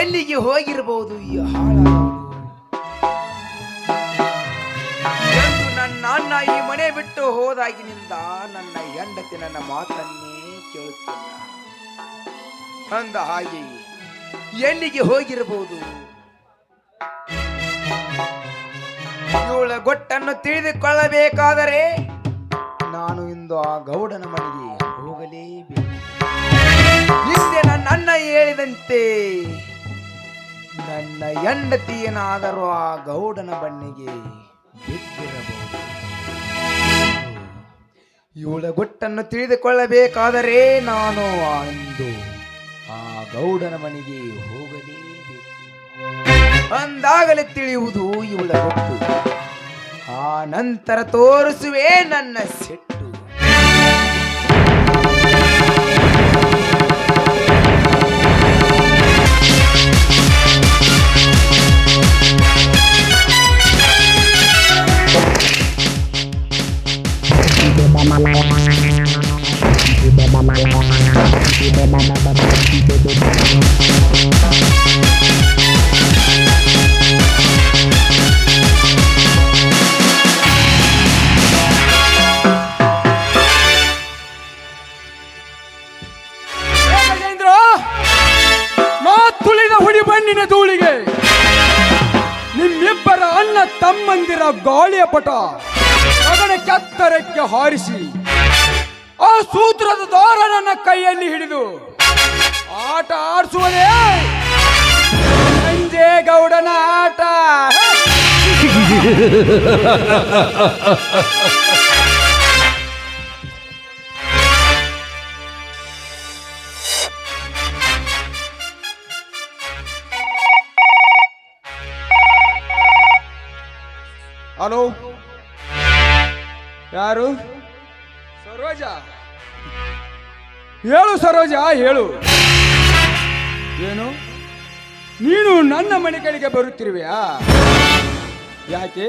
ಎಲ್ಲಿಗೆ ಹೋಗಿರಬಹುದು ಈ ಹಾಳ ನನ್ನ ಈ ಮನೆ ಬಿಟ್ಟು ಹೋದಾಗಿನಿಂದ ನನ್ನ ಹೆಂಡತಿ ನನ್ನ ಮಾತನ್ನೇ ಕೇಳುತ್ತಿಲ್ಲ. ಅಂದ ಹಾಗೆ ಎಲ್ಲಿಗೆ ಹೋಗಿರಬಹುದು ಇವಳ ಗೊಟ್ಟನ್ನು ತಿಳಿದುಕೊಳ್ಳಬೇಕಾದರೆ ನಾನು ಇಂದು ಆ ಗೌಡನ ಮನೆಗೆ ಹೋಗಲೇಬೇಕು. ಹಿಂದೆ ನನ್ನ ಹೇಳಿದಂತೆ, ನನ್ನ ಹೆಂಡತಿ ಏನಾದರೂ ಆ ಗೌಡನ ಬಣ್ಣಿಗೆ ಬಿದ್ದಿರಬಹುದು. ಇವಳ ಗೊಟ್ಟನ್ನು ತಿಳಿದುಕೊಳ್ಳಬೇಕಾದರೆ ನಾನು ಅಂದು ಆ ಗೌಡನ ಮನೆಗೆ ಹೋಗಲೇಬೇಕು ಅಂದಾಗಲೇ ತಿಳಿಯುವುದು ಇವಳ ಗೊತ್ತು ಆ ನಂತರ ತೋರಿಸುವೆ ನನ್ನ ಸೆಟ್ಟು. ನಾ ತುಳಿದ ಹುಡಿ ಬಣ್ಣಿನ ಧೂಳಿಗೆ. ನಿಮ್ಮಿಬ್ಬರ ಅಣ್ಣ ತಮ್ಮಂದಿರ ಗಾಳಿಯ ಪಟ ಗಗನ ಕೆತ್ತರಕ್ಕೆ ಹಾರಿಸಿ ಆ ದಾರ ನನ್ನ ಕೈಯಲ್ಲಿ ಹಿಡಿದು ಆಟ ಆಡಿಸುವುದೇ ಸಂಜೆ ಗೌಡನ ಆಟ. ಹಲೋ. ಯಾರು? ಹೇಳು ಸರೋಜ ಹೇಳು. ಏನು? ನೀನು ನನ್ನ ಮನೆಗಳಿಗೆ ಬರುತ್ತಿರುವೆಯಾ? ಯಾಕೆ?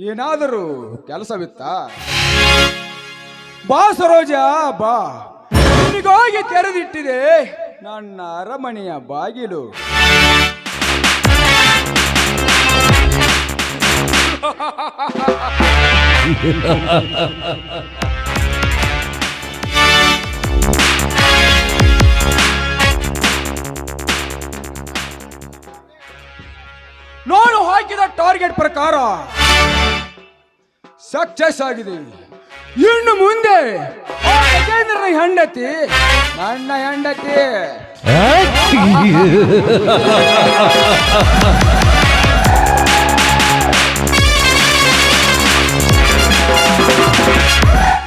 ಏನಾದರೂ ಕೆಲಸವಿತ್ತಾ? ಬಾ ಸರೋಜ, ಬಾ. ನಿನಗಾಗಿ ತೆರೆದಿಟ್ಟಿದೆ ನನ್ನ ಅರಮನೆಯ ಬಾಗಿಲು. ಹಾಕಿದ ಟಾರ್ಗೆಟ್ ಪ್ರಕಾರ ಸಕ್ಸಸ್ ಆಗಿದೆ. ಇನ್ನು ಮುಂದೆ ಹೆಂಡತಿ, ನನ್ನ ಹೆಂಡತಿ.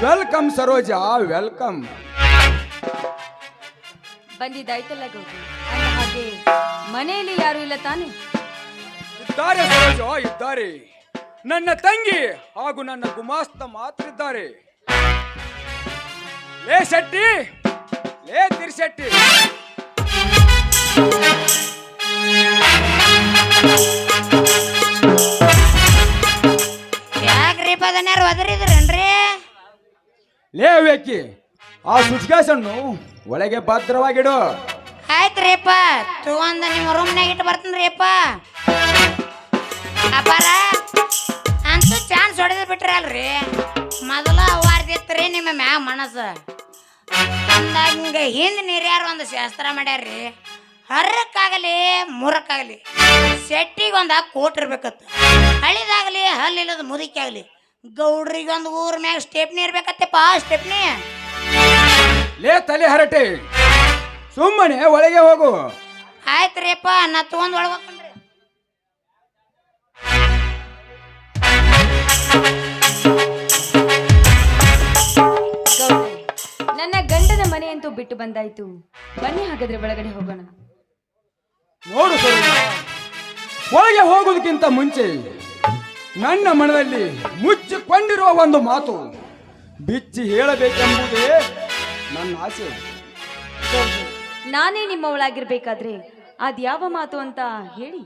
ವೆಲ್ಕಮ್ ಸರೋಜಾ ವೆಲ್ಕಮ್ ಬಂದಿದ್ದಾಯ್ತಲ್ಲ ಗೌರಿ. ಹಾಗೆ ಮನೆಯಲ್ಲಿ ಯಾರು ಇಲ್ಲ ತಾನೆ? ಇದ್ದಾರೆ ಸರೋಜ ಇದ್ದಾರೆ. ನನ್ನ ತಂಗಿ ಹಾಗೂ ನನ್ನ ಗುಮಾಸ್ತ ಮಾತ್ರ ಇದ್ದಾರೆ ಲೇ ಶೆಟ್ಟಿ ಲೇ ತಿರ್ಶೆಟ್ಟಿ. ಯಾಕ್ರಿ ಪದನ್ಯಾರು ಒದರಿದ್ರನ್ರಿ? ಲೇ ವ್ಯಕ್ತಿ ಆ ಸುಚ್ಗಾಸನ್ನು ಒಳಗೆ ಭದ್ರವಾಗಿಡು. ಆಯ್ತ್ರಿಪ್ಪ ತಗೊಂಡ ನಿಮ್ಮ ರೂಮ್ನಾಗ ಇಟ್ಟು ಬರ್ತೀನ್ರಿಪ್ಪ. ಅಪ್ಪಾರ ಅಂತೂ ಚಾನ್ಸ್ ಹೊಡೆದು ಬಿಟ್ರಲ್ರಿ ಮೊದಲ ವಾರ್ದಿತ್ರಿ ನಿಮ್ಮ ಮ್ಯಾಗ ಮನಸ್ಸು. ಅಂದಂಗ ಹಿಂದೆ ನೀರ್ಯಾರು ಒಂದು ಶಾಸ್ತ್ರ ಮಾಡ್ಯಾರ್ರಿ. ಹರ್ರಕ್ಕಾಗಲಿ ಮುರಕ್ಕಾಗಲಿ ಸೆಟ್ಟಿಗೆ ಒಂದು ಕೋಟ್ ಇರ್ಬೇಕತ್ತ ಹಳಿದಾಗಲಿ ಹಲ್ಲಿಲ್ಲದ ಮುದುಕಿ ಗೌಡ್ರಿಗೆ ಒಂದು ಊರ ಮ್ಯಾಗ ಸ್ಟೆಪ್ನಿ ಇರ್ಬೇಕತ್ತಪ್ಪ ಸ್ಟೆಪ್ನಿ. ಲೇ ತಲೆ ಹರಟೆ. ಸುಮ್ಮನೆ ಒಳಗೆ ಹೋಗು. ಆಯ್ತ್ರಿಪ್ಪ ನಾ ತಗೊಂಡ್ ಒಳಗೋಕನ್ರಿ ಮನೆಯಂತೂ ಬಿಟ್ಟು ಬಂದಾಯ್ತು. ಬನ್ನಿ ಹಾಗಾದ್ರೆ ಒಳಗಡೆ ಹೋಗೋಣ. ನೋಡು ಸರೋಜ ಒಳಗೆ ಹೋಗೋದಕ್ಕಿಂತ ಮುಂಚೆ ನನ್ನ ಮನದಲ್ಲಿ ಮುಚ್ಚಿಕೊಂಡಿರುವ ಒಂದು ಮಾತು. ಬಿಚ್ಚಿ ಹೇಳಬೇಕೆಂಬುದೇ ನನ್ನ ಆಸೆ. ಗೌರಿ ನಾನೇ ನಿಮ್ಮವಳಾಗಿರ್ಬೇಕಾದ್ರೆ ಅದ್ಯಾವ ಮಾತು ಅಂತ ಹೇಳಿ.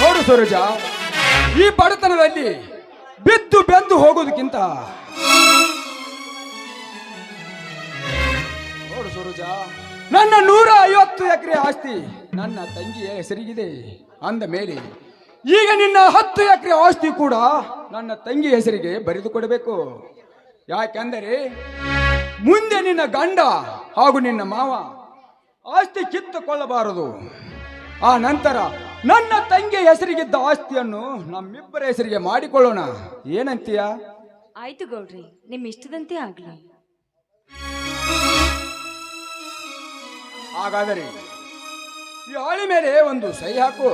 ನೋಡು ಸರೋಜ ಈ ಬಡತನದಲ್ಲಿ ಬಿದ್ದು ಬೆಂದು ಹೋಗೋದಕ್ಕಿಂತ ಸರೋಜ. ನನ್ನ ನೂರ ಐವತ್ತು ಎಕರೆ ಆಸ್ತಿ ನನ್ನ ತಂಗಿಯ ಹೆಸರಿಗಿದೆ. ಅಂದ ಮೇಲೆ ಈಗ ನಿನ್ನ ಹತ್ತು ಎಕರೆ ಆಸ್ತಿ ಕೂಡ ನನ್ನ ತಂಗಿ ಹೆಸರಿಗೆ ಬರೆದು ಕೊಡಬೇಕು. ಯಾಕೆಂದರೆ ಮುಂದೆ ನಿನ್ನ ಗಂಡ ಹಾಗೂ ನಿನ್ನ ಮಾವ ಆಸ್ತಿ ಕಿತ್ತುಕೊಳ್ಳಬಾರದು. ಆ ನಂತರ ನನ್ನ ತಂಗಿ ಹೆಸರಿಗಿದ್ದ ಆಸ್ತಿಯನ್ನು ನಮ್ಮಿಬ್ಬರ ಹೆಸರಿಗೆ ಮಾಡಿಕೊಳ್ಳೋಣ. ಏನಂತೀಯ? ಆಯ್ತು ಗೌಡ್ರಿ ನಿಮ್ಮ ಇಷ್ಟದಂತೆ ಆಗ್ಲಿ. ಹಾಗಾದರೆ ಈ ಹಾಳಿ ಮೇಲೆ ಒಂದು ಸಹಿ ಹಾಕು.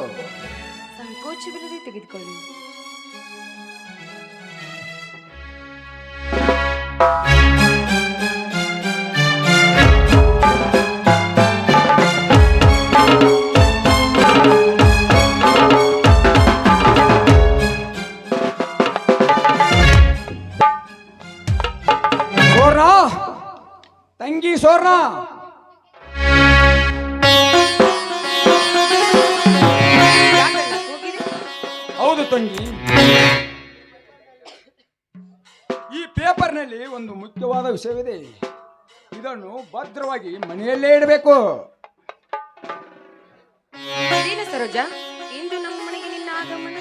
ಸಂಕೋಚವಿಲ್ಲದೆ ತೆಗೆದುಕೊಳ್ಳಿ. ವಿಷಯವಿದೆ ಇದನ್ನು ಭದ್ರವಾಗಿ ಮನೆಯಲ್ಲೇ ಇಡಬೇಕು. ಸರೋಜ? ಇಂದು ನಮ್ಮ ಮನೆಗೆ ನಿನ್ನ ಆಗಮನ?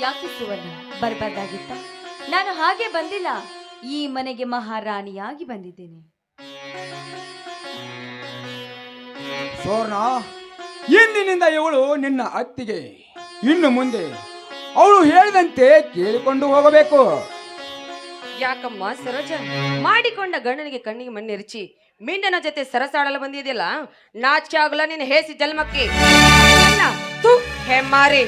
ಯಾಕೆ ಸುವರ್ಣ ಬರ್ಬಾರ್ದಾಗಿತ್ತ? ನಾನು ಹಾಗೆ ಬಂದಿಲ್ಲ. ಈ ಮನೆಗೆ ಮಹಾರಾಣಿಯಾಗಿ ಬಂದಿದ್ದೇನೆ. ಸೋರ್ಣ ಇಂದಿನಿಂದ ಇವಳು ನಿನ್ನ ಅತ್ತಿಗೆ. ಇನ್ನು ಮುಂದೆ ಅವಳು ಹೇಳಿದಂತೆ ಕೇಳಿಕೊಂಡು ಹೋಗಬೇಕು. ಯಾಕಮ್ಮ ಸರೋಜ? ಮಾಡಿಕೊಂಡ ಗಂಡನಿಗೆ ಕಣ್ಣಿಗೆ ಮಣ್ಣೆರಚಿ ಮಿಂಡನ ಜೊತೆ ಸರಸಾಡಲು ಬಂದಿದೆಯಲ್ಲ? ನಾಚಿಕೆ ಆಗಲ್ಲ ನೀನು ಹೇಸಿ ಜನ್ಮಕ್ಕೆ. ಥು, ಹೆಮ್ಮಾರಿ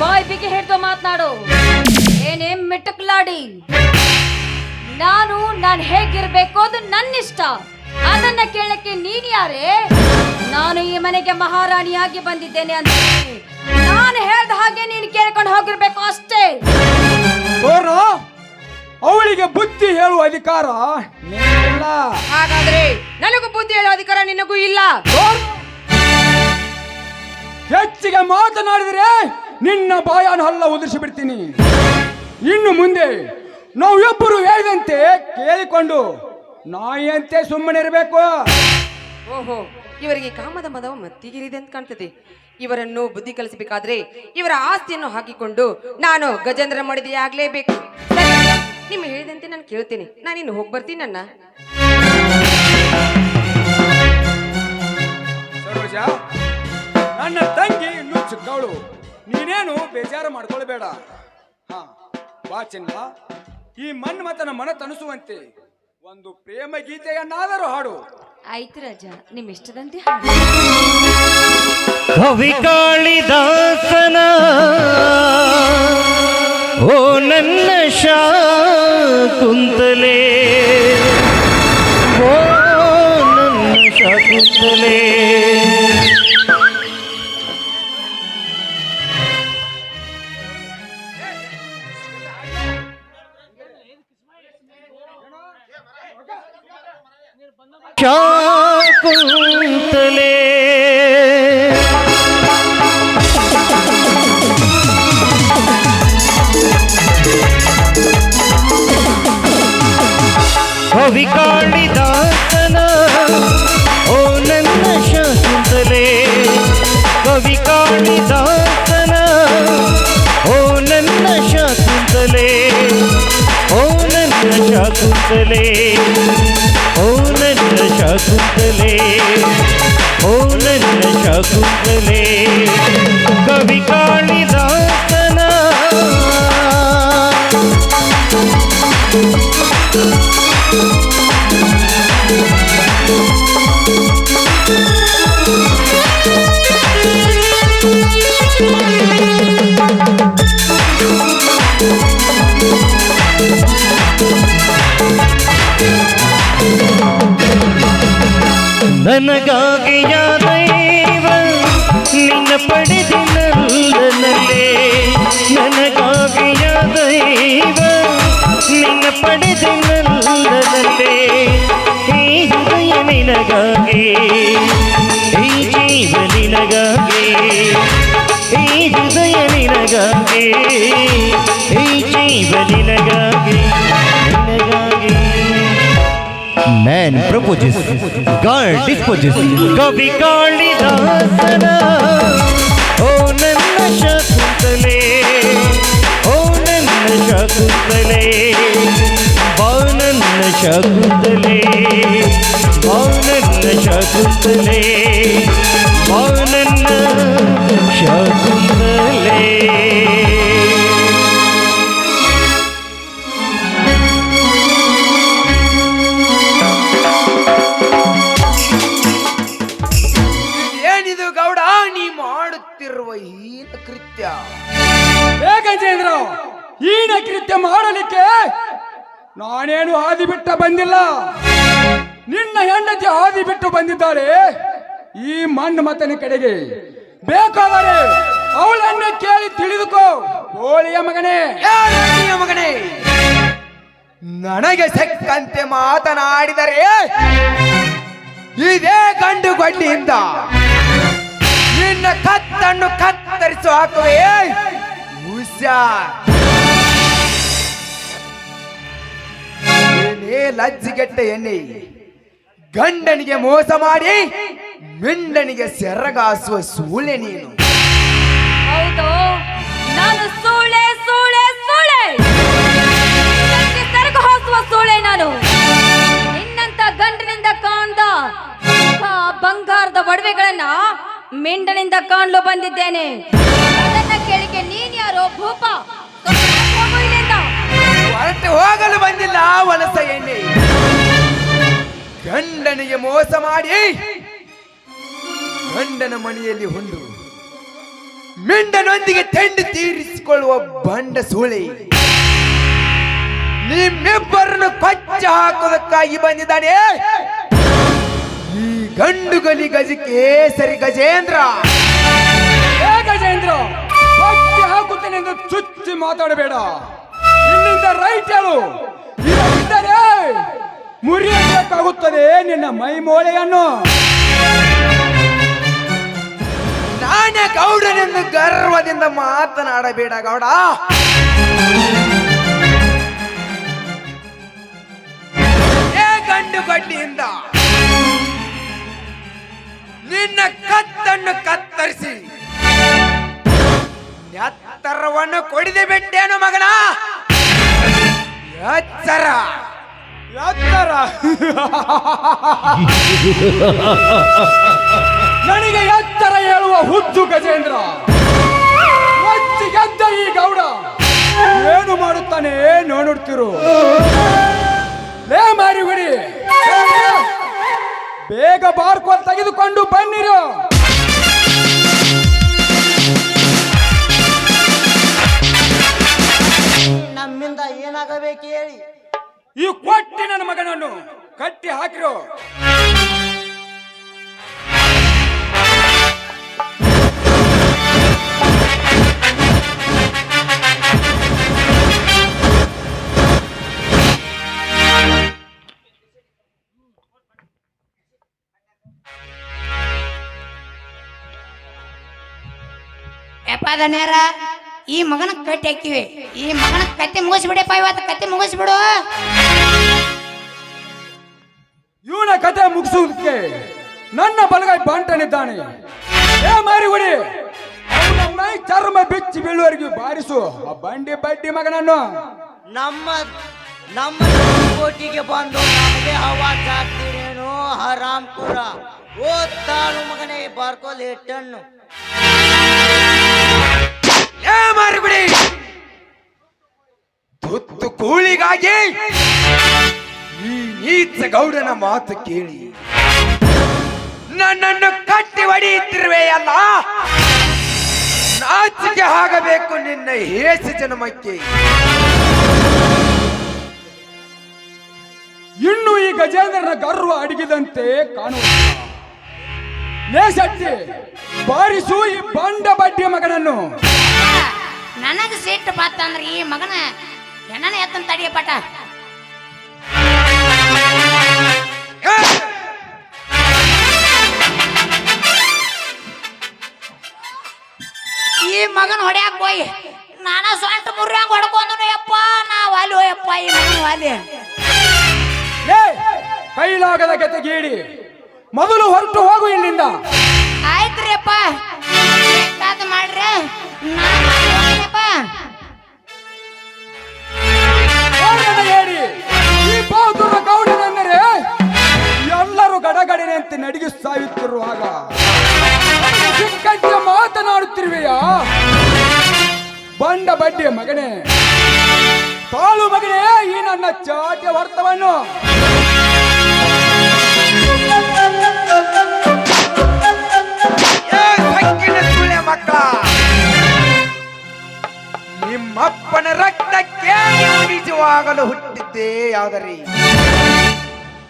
ಬಾಯ್ ಬಿಗಿ ಹಿಡ್ದು ಮಾತನಾಡು. ಏನೇ ಮಿಟಕ್ಲಾಡಿ. ನಾನು ನಾನು ಹೇಗಿರ್ಬೇಕು ಅದು ನನ್ನ ಇಷ್ಟ ಅದನ್ನ ಕೇಳಕ್ಕೆ ನೀನ್ ಯಾರೇ? ನಾನು ಈ ಮನೆಗೆ ಮಹಾರಾಣಿಯಾಗಿ ಬಂದಿದ್ದೇನೆ ಅಂತ ನಾನು ಹೇಳ್ದ ಹಾಗೆ ನೀನು ಕೇಳ್ಕೊಂಡು ಹೋಗಿರ್ಬೇಕು ಅಷ್ಟೇ. ಅವಳಿಗೆ ಬುದ್ಧಿ ಹೇಳುವ ಅಧಿಕಾರ ನಿನಗಿಲ್ಲ. ಹಾಗಾದ್ರೆ ನನಗೂ ಬುದ್ಧಿ ಹೇಳುವ ಅಧಿಕಾರ ನಿನಗೂ ಇಲ್ಲ. ಓ ಹೆಚ್ಚಿಗೆ ಮಾತನಾಡಿದರೆ ನಿನ್ನ ಬಾಯನ ಹಲ್ಲ ಉದುರಿಸಿ ಬಿಡ್ತೀನಿ ಇನ್ನು ಮುಂದೆ ನಾವಿಬ್ಬರು ಹೇಳಿದಂತೆ ಕೇಳಿಕೊಂಡು ನಾಯಿಯಂತೆ ಸುಮ್ಮನೆ ಇರಬೇಕು ಓಹೋ ಇವರಿಗೆ ಕಾಮದ ಮದವ ಮತ್ತಿಗಿರಿದೆ ಅಂತ ಕಾಣ್ತದೆ. ಇವರನ್ನು ಬುದ್ಧಿ ಕಲಿಸಬೇಕಾದ್ರೆ ಇವರ ಆಸ್ತಿಯನ್ನು ಹಾಕಿಕೊಂಡು ನಾನು ಗಜೇಂದ್ರ ಮಾಡಿದೆ ಆಗ್ಲೇಬೇಕು. ನಿಮ್ಗೆ ನಿಮ್ಮ ಹೇಳಿದಂತೆ ನಾನು ಕೇಳ್ತೇನೆ. ನಾನು ಇನ್ನು ಹೋಗಿ ಬರ್ತೀನಿ ನನ್ನ ಸರೋಜ ನನ್ನ ತಂಗಿ ಇನ್ನೂ ಚಿಕ್ಕವಳು ನೀನೇನು ಬೇಜಾರು ಮಾಡ್ಕೊಳ್ಬೇಡ. ಹಾ ಬಾ ಚಿನ್ನ ಈ ಮನ್ಮಥನ ಮನ ತಣಿಸುವಂತೆ ಒಂದು ಪ್ರೇಮ ಗೀತೆಯನ್ನಾದರೂ ಹಾಡು ಆಯ್ತು ರಾಜ ನಿಮ್ ಇಷ್ಟದಂತೆ ಹಾಡು. ಕವಿ ಕಾಳಿದಾಸನ ಓ ನನ್ನ ಶಾ ಕುಂತಲೇ ಓ ನನ್ನ ಶಾಕುಂತಲೆ ಶಾಕುಂತಲೆ ಶಾಕುಂತಲೆ ಓ ನನ್ನ ಶಾಕುಂತಲೆ ಓ ನನ್ನ ಶಾಕುಂತಲೆ ಓ ನನ್ನ ಶಾಕುಂತಲೆ ಕವಿ ಕಾಳಿದಾಸನ ನನಗಾಗಿ ದೈವ ನಿನ್ನ ಪಡೆದಿನಲ್ಲನಲ್ಲೇ ನನಗಾಗಿ ದೈವ ನಿನ್ನ ಪಡೆದಿನಲ್ಲನಲ್ಲೇ ಈ ನಿನಗಾಗಿ ಈ ಜೀವ ನಿನಗಾಗಿ ಈ ಹೃದಯ ನಿನಗಾಗಿ ಈ ಜೀವ ನಿನಗಾಗಿ ನಿನಗಾಗಿ Man proposes, God disposes. ಕವಿ ಕಾಳಿದಾಸನ ಓ ನನ್ನ ಶಕುಂತಲೆ ಓ ನನ್ನ ಶಕುಂತಲೆ ಬಾ ನನ್ನ ಶಕುಂತಲೆ ಬಾ ನನ್ನ ಶಕುಂತಲೆ ಮಾಡುತ್ತಿರುವ ಹೀನ ಕೃತ್ಯ. ಹೇಗಜೇಂದ್ರ ಹೀನ ಕೃತ್ಯ ಮಾಡಲಿಕ್ಕೆ ನಾನೇನು ಹಾದಿ ಬಿಟ್ಟ ಬಂದಿಲ್ಲ. ನಿನ್ನ ಹೆಂಡತಿ ಹಾದಿ ಬಿಟ್ಟು ಬಂದಿದ್ದಾಳೆ. ಈ ಮಣ್ಣು ಮತನ ಕಡೆಗೆ. ಬೇಕಾದರೆ ಅವಳನ್ನು ಕೇಳಿ ತಿಳಿದುಕೋ ಓಳಿಯ ಮಗನೇ. ಮಗನೇ? ನನಗೆ ಸಕ್ಕಂತೆ ಮಾತನಾಡಿದರೆ ಇದೇ ಗಂಡು ಗಡ್ಡಿಯಿಂದ ನಿನ್ನ ಕತ್ತನ್ನು ಕತ್ತರಿಸು, ಹಾಕುವೆ ಏನೇ ಲಜ್ಜಿಗೆಟ್ಟ ಎಣ್ಣೆ, ಗಂಡನಿಗೆ ಮೋಸ ಮಾಡಿ ಮಿಂಡನಿಗೆ ಸೆರಗಾಸುವ ಸೂಳೆ ನೀನು. ಹೌದು, ನಾನು ಸೂಳೆ ಮಿಂಡನಿಂದ ಕಾಣಲು ಬಂದಿದ್ದೇನೆ. ಅದನ್ನ ಕೇಳಿಕೆ ನೀನ್ ಯಾರು ಭೂಪ? ಹೋಗಲು ಬಂದಿಲ್ಲ ವಲಸ ಎಣ್ಣೆ. ಗಂಡನಿಗೆ ಮೋಸ ಮಾಡಿ. ಗಂಡನ ಮನೆಯಲ್ಲಿ ಹೊಂದು ಮಿಂಡನೊಂದಿಗೆ ತೆಂಡು ತೀರಿಸಿಕೊಳ್ಳುವ ಬಂಡ ಸೂಳೆ. ನಿಮ್ಮಿಬ್ಬರನ್ನು ಕಚ್ಚ ಹಾಕುವುದಕ್ಕಾಗಿ ಬಂದಿದ್ದಾನೆ. ಗಂಡು ಗಲಿ ಗಜ ಕೇಸರಿ ಗಜೇಂದ್ರ. ಏ ಗಜೇಂದ್ರ ಹೊಟ್ಟೆ ಹಾಕುತ್ತೇನೆ ಎಂದು ಚುಚ್ಚಿ ಮಾತಾಡಬೇಡ. ಇಲ್ಲಿಂದ ರೈಟ್ ಹೇಳು. ಇಲ್ಲದಿದ್ದರೆ ಮುರಿಯಬೇಕಾಗುತ್ತದೆ ನಿನ್ನ ಮೈ ಮೋಳೆಯನ್ನು ನಾನೇ ಗೌಡನೆಂದು ಗರ್ವದಿಂದ ಮಾತನಾಡಬೇಡ ಗೌಡ. ಏ ಗಂಡು ಗಡ್ಡಿಯಿಂದ. ನಿನ್ನ ಕತ್ತನ್ನು ಕತ್ತರಿಸಿ. ಎತ್ತರವನ್ನು ಕೊಡಿದೆ ಬಿಟ್ಟೇನು ಮಗನ. ಎಚ್ಚರ ಎತ್ತರ. ನನಗೆ ಎತ್ತರ ಹೇಳುವ ಹುಚ್ಚು ಗಜೇಂದ್ರ. ಗೆದ್ದ ಈ ಗೌಡ. ಏನು ಮಾಡುತ್ತಾನೆ ನೋಡುತ್ತಿರು. ಲೇ ಮಾರಿಗುಡಿ ಬೇಗ ಬಾರ್ಕೋಲ್ ತೆಗೆದುಕೊಂಡು ಬನ್ನಿರು. ನಮ್ಮಿಂದ ಏನಾಗಬೇಕು ಹೇಳಿ? ಈ ಕೊಟ್ಟಿ ನನ್ನ ಮಗನನ್ನು ಕಟ್ಟಿ ಹಾಕಿರು. ಯಪ್ಪ ದನ್ಯಾರ ಈ ಮಗನ ಕಟ್ಟಿ ಹಾಕಿವಿ. ಈ ಮಗನ ಕತ್ತೆ ಮುಗಿಸ್ಬಿಡಪ್ಪ ಇವತ್ತು. ಕತ್ತೆ ಮುಗಿಸ್ಬಿಡು. ಇವನ ಕತೆ ಮುಗಿಸುವುದಕ್ಕೆ ನನ್ನ ಬಲಗೈ ಬಾಂಟನಿದ್ದಾನೆ. ಏ ಮಾರಿಗುಡಿ ಮೈ ಚರ್ಮ ಬಿಚ್ಚಿ ಬೀಳುವರಿಗೆ ಬಾರಿಸು. ಆ ಬಂಡಿ ಬಡ್ಡಿ ಮಗನನ್ನು. ನಮ್ಮ ನಮ್ಮ ಕೋಟಿಗೆ ಬಂದು ನಮಗೆ ಹವಾಜ್ ಹಾಕ್ತೀರೇನು ಕೂಡ ಓದ್ತಾಳು ಮಗನೇ ಬಾರ್ಕೋಲ್ ಹಿಟ್ಟನ್ನು. ಏ ಮಾರಿಬಿಡಿ. ತುತ್ತು ಕೂಳಿಗಾಗಿ ಈ ನೀಚ ಗೌಡನ ಮಾತು ಕೇಳಿ. ನನ್ನನ್ನು ಕಟ್ಟಿ ಹೊಡೆಯುತ್ತಿರುವೆಯಲ್ಲ ನಾಚಿಕೆ ಆಗಬೇಕು ನಿನ್ನ ಹೇಸಿ ಜನ್ಮಕ್ಕೆ. ಇನ್ನು ಈ ಗಜೇಂದ್ರನ ಗರ್ವ ಅಡಗಿದಂತೆ ಕಾಣುವ ಬಾರಿಸು ಈ ಬಂಡ ಬಡ್ಡಿ ಮಗನನ್ನು. ನನಗೆ ಸಿಟ್ಟು ಅಂದ್ರೆ ಈ ಮಗನ ಹೆಣ್ಣನ ಎತ್ತನ ತಡಿಯ ಪಾಠ. ಈ ಮಗನ ಹೊಡ್ಯಾಕ ಹೋಯ್ ನಾನ ಸೊಂಟ ಮುರ್ಯಾಂಗ ಹೊಡ್ಕೊಂಡ್ನು ಯಪ್ಪ ನಾ ವಾಲಿ ಹೋಯಪ್ಪ ಈ ಮಗನ ವಾಲಿ ಕೈಲಾಗದ ಗೀಡಿ ಮೊದಲು ಹೊರಟು ಹೋಗು ಇಲ್ಲಿಂದ. ಆಯ್ತ್ರಿಯಪ್ಪ ಮಾಡ್ರಿ? ನಾ ಹೇಳಿ. ಈ ಎಲ್ಲರೂ ಗಡಗಡೆನಂತೆ ನಡಿಗೆ ಸಾಯುತ್ತಿರುವಾಗ ಚಿಕ್ಕಂತೆ ಮಾತನಾಡುತ್ತಿರುವೆಯಾ? ಬಂಡ ಬಡ್ಡಿಯ ಮಗನೇ, ತಾಳು ಮಗನೇ, ಈ ನನ್ನ ಚಾಟ್ಯ ವರ್ತವನ್ನು ನಿಮ್ಮಪ್ಪನ ರಕ್ತಕ್ಕೆ ನಿಜವಾಗಲು ಹುಟ್ಟಿದ್ದೇ ಆದರೆ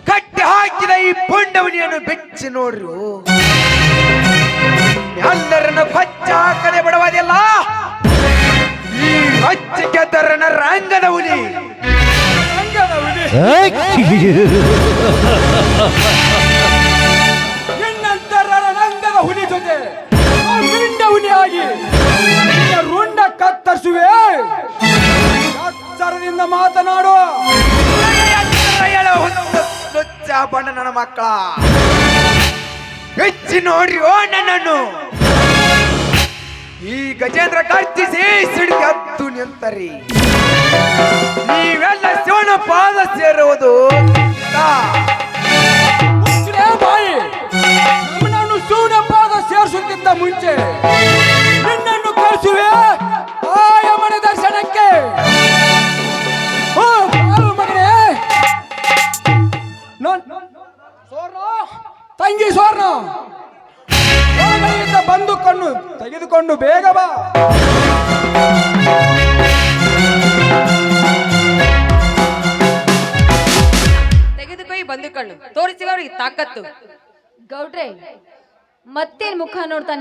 ಕಟ್ಟಿ ಹಾಕಿದ ಈ ಪುಂಡವನಿಯನ್ನು ಬೆಚ್ಚಿ ನೋಡ್ರು. ಎಲ್ಲರನ್ನು ಕೊಚ್ಚ ಹಾಕದೆ ಬಿಡುವುದಿಲ್ಲ. ಈ ತರನ ರಂಗದ ಹುಲಿ ರಂಗದ ಹುಲಿ ಜೊತೆ ರಂಗದ ಹುಲಿ ಜೊತೆ ಆ ಮಿಂಡ ಹುಲಿಯಾಗಿ ನಿನ್ನ ರುಂಡ ಕತ್ತರಿಸುವೆ. ಎಚ್ಚರದಿಂದ ಮಾತನಾಡು. ಬಣ್ಣ ನನ್ನ ಮಕ್ಕಳ. ಹೆಚ್ಚಿ ನೋಡ್ರಿ ಓ ನನ್ನನ್ನು. ಈ ಗಜೇಂದ್ರ ಕರ್ಚಿಸಿ ಸಿಡಿದು ಹತ್ತು ನಿಂತರಿ. ನೀವೆಲ್ಲ ಶಿವನ ಪಾದ ಸೇರುವುದು. ಬಾಯಿ. ಶಿವನ ಪಾದ ಸೇರಿಸುತ್ತಿದ್ದ ಮುಂಚೆ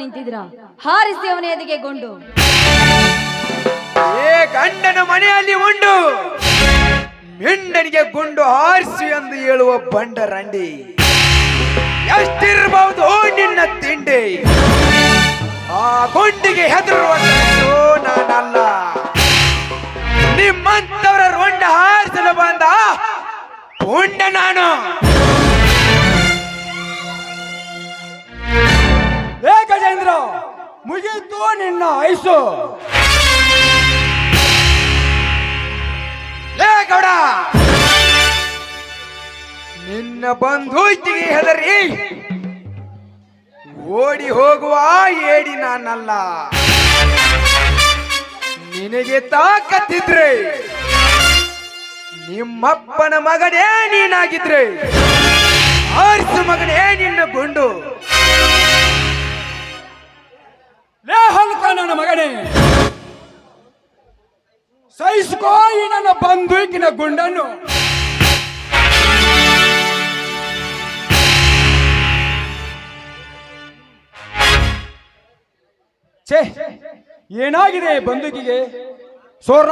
ನಿಂತಿದ್ರ ಹಾರಿಸಿ ಅವನ ಎದೆಗೆ ಗೊಂಡು. ಏ ಗಂಡನ ಮನೆಯಲ್ಲಿ ಉಂಡು. ಹೆಂಡನಿಗೆ ಗುಂಡು ಹಾರಿಸಿ ಎಂದು ಹೇಳುವ ಬಂಡ ರಂಡಿ ಎಷ್ಟಿರಬಹುದು ನಿನ್ನ ತಿಂಡಿ? ಆ ಗುಂಡಿಗೆ ಹೆದರುವ ನಾನಲ್ಲ. ನಿಮ್ಮಂತವರ ರೊಂಡ ಹಾರಿಸಲು ಬಂದ ಉಂಡ ನಾನು. ಗಜೇಂದ್ರ ಮುಗಿತು ನಿನ್ನ ಐಸು ಲೇ ಗೌಡ! ನಿನ್ನ ಬಂಧು ಬಂಧೂಕಿಗೆ ಹೆದರಿ, ಓಡಿ ಹೋಗುವ ಏಡಿ ನಾನಲ್ಲ. ನಿನಗೆ ತಾಕತ್ತಿದ್ರೆ, ನಿಮ್ಮಪ್ಪನ ಮಗನೇ ನೀನಾಗಿದ್ರೆ, ಆರಿಸು ಮಗನೇ ನಿನ್ನ ಗುಂಡು. ಮಗನೇ. ಸಹಿಸ್ಕೋ ಈ ನನ್ನ ಬಂದೂಕಿನ ಗುಂಡನ್ನು. ಛೇ ಏನಾಗಿದೆ ಬಂದೂಕಿಗೆ ಸೋರ್ರ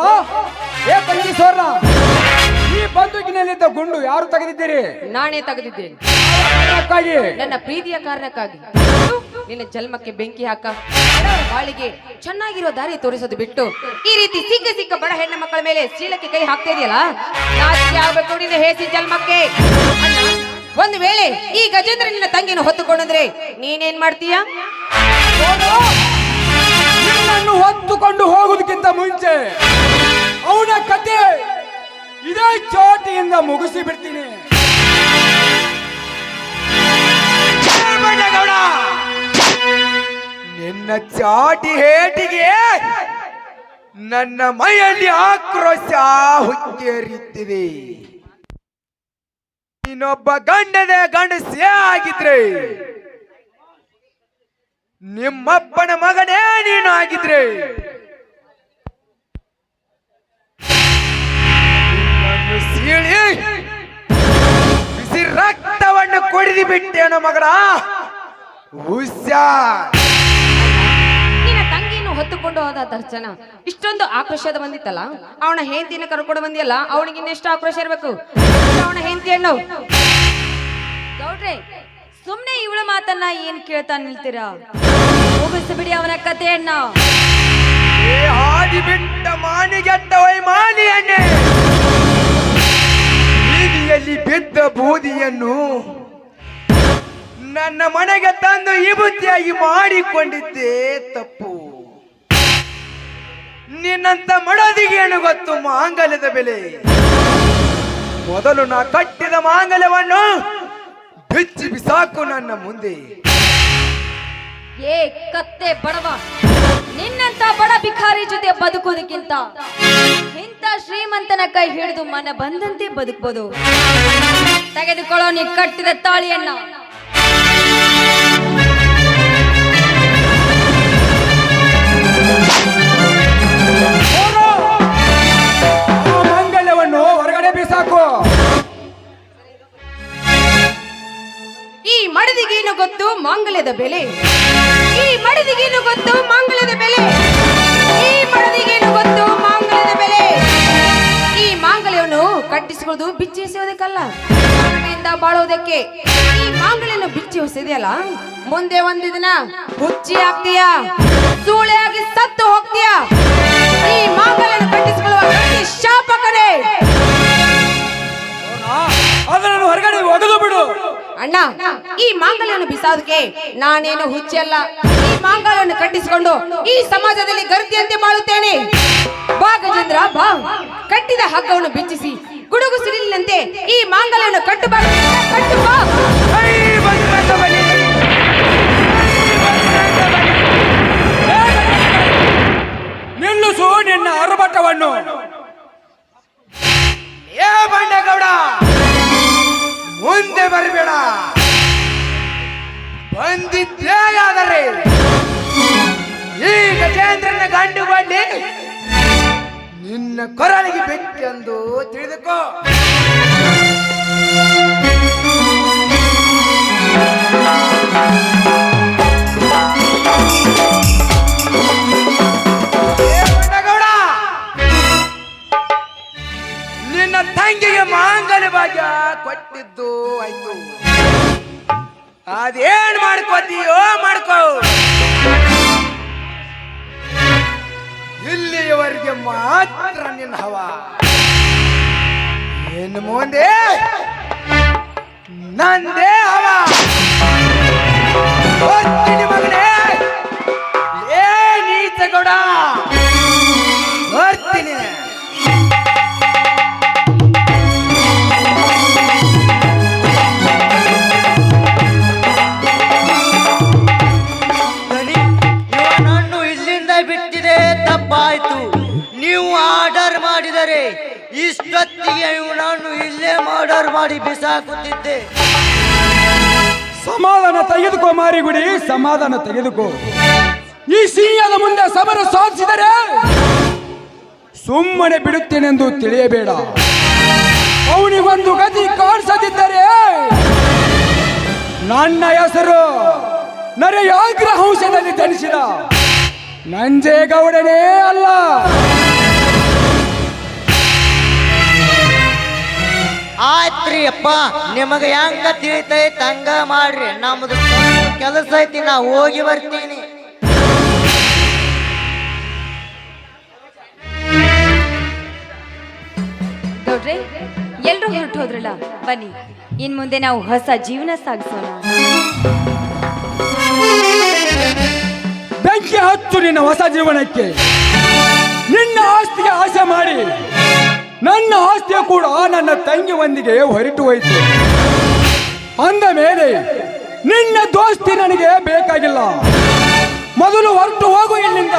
ಏ ತಂಗಿ ಸೋರ್ರ ಈ ಬಂದೂಕಿನಲ್ಲಿದ್ದ ಗುಂಡು ಯಾರು ತೆಗೆದಿದ್ದೀರಿ? ನಾನೇ ತೆಗೆದಿದ್ದೇನೆ. ನನ್ನ ಪ್ರೀತಿಯ ಕಾರಣಕ್ಕಾಗಿ. ನಿನ್ನ ಜನ್ಮಕ್ಕೆ ಬೆಂಕಿ ಹಾಕ. ಬಾಳಿಗೆ ಚೆನ್ನಾಗಿರೋ ದಾರಿ ತೋರಿಸೋದು ಬಿಟ್ಟು ಈ ರೀತಿ ಸಿಕ್ಕ ಸಿಕ್ಕ ಬಡ ಹೆಣ್ಣ ಮಕ್ಕಳ ಮೇಲೆ ಚೀಲಕ್ಕೆ ಕೈ ಹಾಕ್ತಾ ಇದೆಯಲ್ಲ? ನಾಚಿಕೆ ಹೇಸಿ ಜನ್ಮಕ್ಕೆ. ಒಂದು ವೇಳೆ ಈ ಗಜೇಂದ್ರ ನಿನ್ನ ತಂಗಿನ ಹೊತ್ತುಕೊಂಡ್ರೆ ನೀನೇನ್ ಮಾಡ್ತೀಯ? ನಿನ್ನನ್ನು ಹೊತ್ತುಕೊಂಡು ಹೋಗುದಕ್ಕಿಂತ ಮುಂಚೆ ಅವನ ಕತೆ ಇದೇ ಚೋಟಿಯಿಂದ ಮುಗಿಸಿ ಬಿಡ್ತೀನಿ. ನಿನ್ನ ಚಾಟಿ ಹೇಟಿಗೆ ನನ್ನ ಮೈಯಲ್ಲಿ ಆಕ್ರೋಶ ಹುಕ್ಕೇರಿತ್ತಿದೆ ಇನ್ನೊಬ್ಬ ಗಂಡದ ಗಂಡಸೇ ಆಗಿದ್ರೆ, ನಿಮ್ಮಪ್ಪನ ಮಗನೇ ನೀನು ಆಗಿದ್ರೆ ಸೀಳಿ ಬಿಸಿ ರಕ್ತವನ್ನು ಕುಡಿದು ಬಿಟ್ಟೇನೋ ಮಗನ? ಹುಷಾರ್. ಹೊತ್ತುಕೊಂಡು ಹೋದ ದರ್ಶನ. ಇಷ್ಟೊಂದು ಆಕ್ರೋಶದ ಬಂದಿತ್ತಲ್ಲ? ಅವನ ಹೆಂಡತಿನ ಕರ್ಕೊಂಡು ಬಂದಿಯಲ್ಲ? ಅವನಿಗೆ ಇನ್ನೆಷ್ಟು ಆಕ್ರೋಶ ಇರಬೇಕು? ಅವನ ಹೆಂಡತಿಯನ್ನು ಗೌಡ್ರೆ, ಸುಮ್ನೆ ಇವಳ ಮಾತನ್ನ ಏನ್ ಕೇಳ್ತಾ ನಿಲ್ತೀರಾ? ಮುಗಿಸ್ಬಿಡಿ ಅವನ ಕಥೆಯನ್ನ ಏ ಹಾದಿ ಬಿಟ್ಟ ಮಾನಿಗೆಟ್ಟ ವೈಮಾನಿ ಎಣ್ಣೆ ಬೀದಿಯಲ್ಲಿ ಬಿದ್ದ ಬೂದಿಯನ್ನು ನನ್ನ ಮನೆಗೆ ತಂದು ಈ ಬುದ್ಧಿಯಾಗಿ ಮಾಡಿಕೊಂಡಿದ್ದೇ. ತಪ್ಪು. ನಿನ್ನಂತ ಮಡದಿಗೇನು ಗೊತ್ತು? ಮಾಂಗಲ್ಯದ ಬೆಲೆ. ಮೊದಲು ನಾ ಕಟ್ಟಿದ ಮಾಂಗಲ್ಯವನ್ನು ಬಿಚ್ಚಿ ಬಿಸಾಕು ನನ್ನ ಮುಂದೆ. ಏ ಕತ್ತೆ ಬಡವ, ನಿನ್ನಂತ ಬಡ ಭಿಖಾರಿ ಜೊತೆ ಬದುಕೋದಕ್ಕಿಂತ ಇಂಥ ಶ್ರೀಮಂತನ ಕೈ ಹಿಡಿದು ಮನ ಬಂದಂತೆ ಬದುಕಬಹುದು ತೆಗೆದುಕೊಳ್ಳೋ ನೀ ಕಟ್ಟಿದ ತಾಳಿಯನ್ನ. ಮುಂದೆ ಒಂದು ದಿನ ಹುಚ್ಚಿ ಆಗ್ತೀಯ? ಸೂಳೆಯಾಗಿ ಸತ್ತು ಹೋಗ್ತೀಯ? ಈ ಮಾಂಗಲ್ಯನ ಕಟ್ಟಿಸಿಕೊಳ್ಳುವ ಶಾಪ ಕಡೆ ಅದನ್ನು ಹೊರಗಡೆ ಒಗೆದು ಬಿಡು. ಅಣ್ಣ ಈ ಮಾಂಗಲ್ಯವನ್ನು ಬಿಸಾದಕ್ಕೆ ನಾನೇನು ಹುಚ್ಚಲ್ಲ ಈ ಮಾಂಗಲ್ಯವನ್ನು ಕಟ್ಟಿಸಿಕೊಂಡು ಈ ಸಮಾಜದಲ್ಲಿ ಗರ್ತಿಯಂತೆ ಮಾಡುತ್ತೇನೆ ಬಾ ಗಜೇಂದ್ರ ಬಾ. ಕಟ್ಟಿದ ಹಗ್ಗವನ್ನು ಬಿಚ್ಚಿಸಿ ಗುಡುಗು ಸಿಡಿಲಿನಂತೆ ಈ ಮಾಂಗಲ್ಯವನ್ನು ಕಟ್ಟು ಬಾ. ಕಟ್ಟು ಬಾ. ನಿಲ್ಲಿಸು ನಿನ್ನ ಅರಬಟವನ್ನು. ಏ ಬಂಡೇಗೌಡ, ಮುಂದೆ ಬರಬೇಡ. ಬಂದಿದ್ದೇ ಆದರೆ ಈ ಗಜೇಂದ್ರನ ಗಂಡು ಬಳ್ಳಿ ನಿನ್ನ ಕೊರಳಿಗೆ ಬೆಕ್ಕೆಂದು ತಿಳಿದುಕೋ. ಏ ತಂಗಿಗೆ ಮಾಂಗಲ್ಯ ಭಾಗ್ಯ ಕೊಟ್ಟಿದ್ದು, ಆಯ್ತು. ಅದೇನ್ ಮಾಡ್ಕೋತೀಯೋ ಮಾಡ್ಕೋ. ಇಲ್ಲಿಯವರೆಗೆ ಮಾತ್ರ ನಿನ್ನ ಹವ. ಏನು ಮುಂದೆ ನಂದೇ ಹವ. ಮಗನೇ ಏ ನೀತಗೌಡ ಇಷ್ಟೊತ್ತಿಗೆ ನಾನು ಇಲ್ಲೇ ಮರ್ಡರ್ ಮಾಡಿ ಬಿಸಾಕುತ್ತಿದ್ದೆ. ಸಮಾಧಾನ ತೆಗೆದುಕೋ ಮಾರಿಗುಡಿ, ಸಮಾಧಾನ ತೆಗೆದುಕೋ. ಈ ಸಿಂಹದ ಮುಂದೆ ಸಮರ ಸಾಧಿಸಿದರೆ ಸುಮ್ಮನೆ ಬಿಡುತ್ತೇನೆಂದು ತಿಳಿಯಬೇಡ. ಅವನಿಗೊಂದು ಗತಿ ಕಾಣಿಸದಿದ್ದರೆ ನನ್ನ ಹೆಸರು ನರೆಯಾಗ್ರಹಂಶದಲ್ಲಿ ಜನಿಸಿದ ನಂಜೇಗೌಡನೇ ಅಲ್ಲ. ಆಯ್ತ್ರಿ ಅಪ್ಪ ನಿಮಗೆ ಹೆಂಗ ತಿಳಿತೈತೆ ಹಂಗ ಮಾಡ್ರಿ ನಮ್ದು ಕೆಲಸ ಐತಿ ನಾ ಹೋಗಿ ಬರ್ತೀನಿ. ನೋಡ್ರಿ ಎಲ್ಲರೂ ಹೊರಟು ಹೋದ್ರಲ್ಲ? ಬನ್ನಿ ಇನ್ ಮುಂದೆ ನಾವು ಹೊಸ ಜೀವನ ಸಾಗಿಸೋಣ. ಬೆಂಕಿ ಹತ್ತು ನಿನ್ನ ಹೊಸ ಜೀವನಕ್ಕೆ. ನಿನ್ನ ಆಸ್ತಿಯು ಕೂಡ ನನ್ನ ತಂಗಿ ಒಂದಿಗೆ ಹೊರಟು ಹೋಯಿತು. ಅಂದ ಮೇಲೆ ನಿನ್ನ ದೋಸ್ತಿ ನನಗೆ ಬೇಕಾಗಿಲ್ಲ. ಮೊದಲು ಹೊರಟು ಹೋಗು ಇಲ್ಲಿಂದ.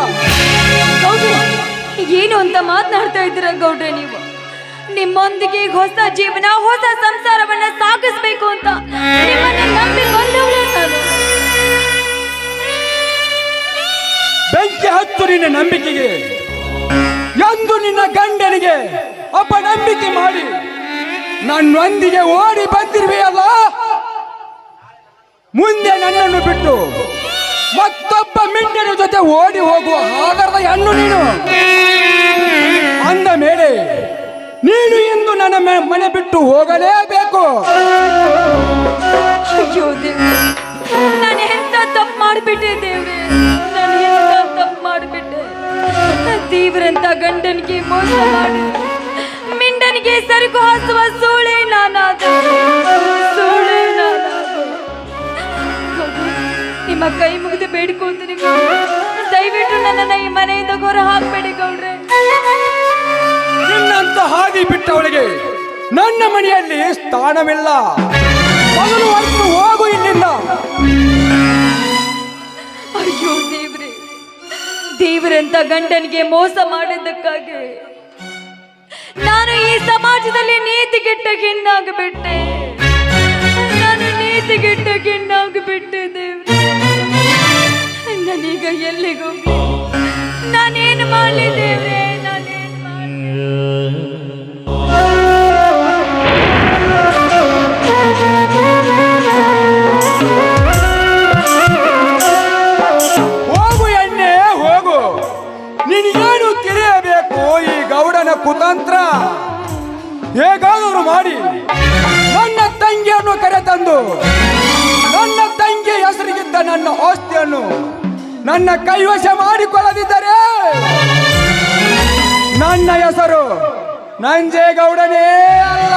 ಏನು ಅಂತ ಮಾತನಾಡ್ತಾ ಇದ್ದೀರ ಗೌಡ್ರೆ ನೀವು? ನಿಮ್ಮೊಂದಿಗೆ ಹೊಸ ಜೀವನ ಹೊಸ ಸಂಸಾರವನ್ನ ಸಾಗಿಸ್ಬೇಕು ಅಂತ ಬೆಂಕಿ ಹತ್ತು ನಿನ್ನ ನಂಬಿಕೆಗೆ ಎಂದು ನಿನ್ನ ಗಂಡನಿಗೆ. ಅಪನಂಬಿಕೆ ಮಾಡಿ. ನನ್ನೊಂದಿಗೆ ಓಡಿ ಬಂದಿರುವೆಯಲ್ಲ? ಮುಂದೆ ನನ್ನನ್ನು ಬಿಟ್ಟು ಮತ್ತೊಬ್ಬ ಮಿಂಡಿನ ಜೊತೆ ಓಡಿ ಹೋಗುವ ಹಾಗರದ ಹೆಣ್ಣು ನೀನು. ಅಂದ ಮೇಲೆ ನೀನು ಇಂದು ನನ್ನ ಮನೆ ಬಿಟ್ಟು ಹೋಗಲೇಬೇಕು. ತಪ್ಪು ಮಾಡಿಬಿಟ್ಟೆ ಮಾಡಿಬಿಟ್ಟೆ? ದೇವರಂತ ಗಂಡನಿಗೆ ಮೋಸ ಮಾಡಿ. ಮಿಂಡನಿಗೆ ಸರಕು ಹಾಸುವ ಸೂಳೆ ನಾನಾದ. ಸೂಳೆ ನಿಮ್ಮ ಕೈ ಮುಗಿದು ಬೇಡಿಕೊಳ್ತೀನಿ. ದಯವಿಟ್ಟು ನನ್ನನ್ನ ಈ ಮನೆಯಿಂದ ಹೊರ ಹಾಕ್ಬೇಡಿ ಗೌಡ್ರೆ. ನಿನ್ನಂತ ಹಾದಿ ಬಿಟ್ಟವಳಿಗೆ ನನ್ನ ಮನೆಯಲ್ಲಿ ಸ್ಥಾನವಿಲ್ಲ. ಮೊದಲು ಹೊರಟು ಹೋಗು ಇಲ್ಲಿಂದ. ಅಯ್ಯೋ ದೇವ್ರೆ ದೇವರಂತ ಗಂಡನಿಗೆ ಮೋಸ ಮಾಡಿದ್ದಕ್ಕಾಗಿ ನಾನು ಈ ಸಮಾಜದಲ್ಲಿ ನೀತಿಗೆಟ್ಟ ಹೆಣ್ಣಾಗ್ಬಿಟ್ಟೆ. ನಾನು ನೀತಿಗೆಟ್ಟ ಹೆಣ್ಣಾಗ್ಬಿಟ್ಟೆ ದೇವ್ರೆ. ನನ್ನ ಕೈವಶ ಮಾಡಿಕೊಳ್ಳದಿದ್ದರೆ ನನ್ನ ಹೆಸರು ನಂಜೇಗೌಡನೇ ಅಲ್ಲ!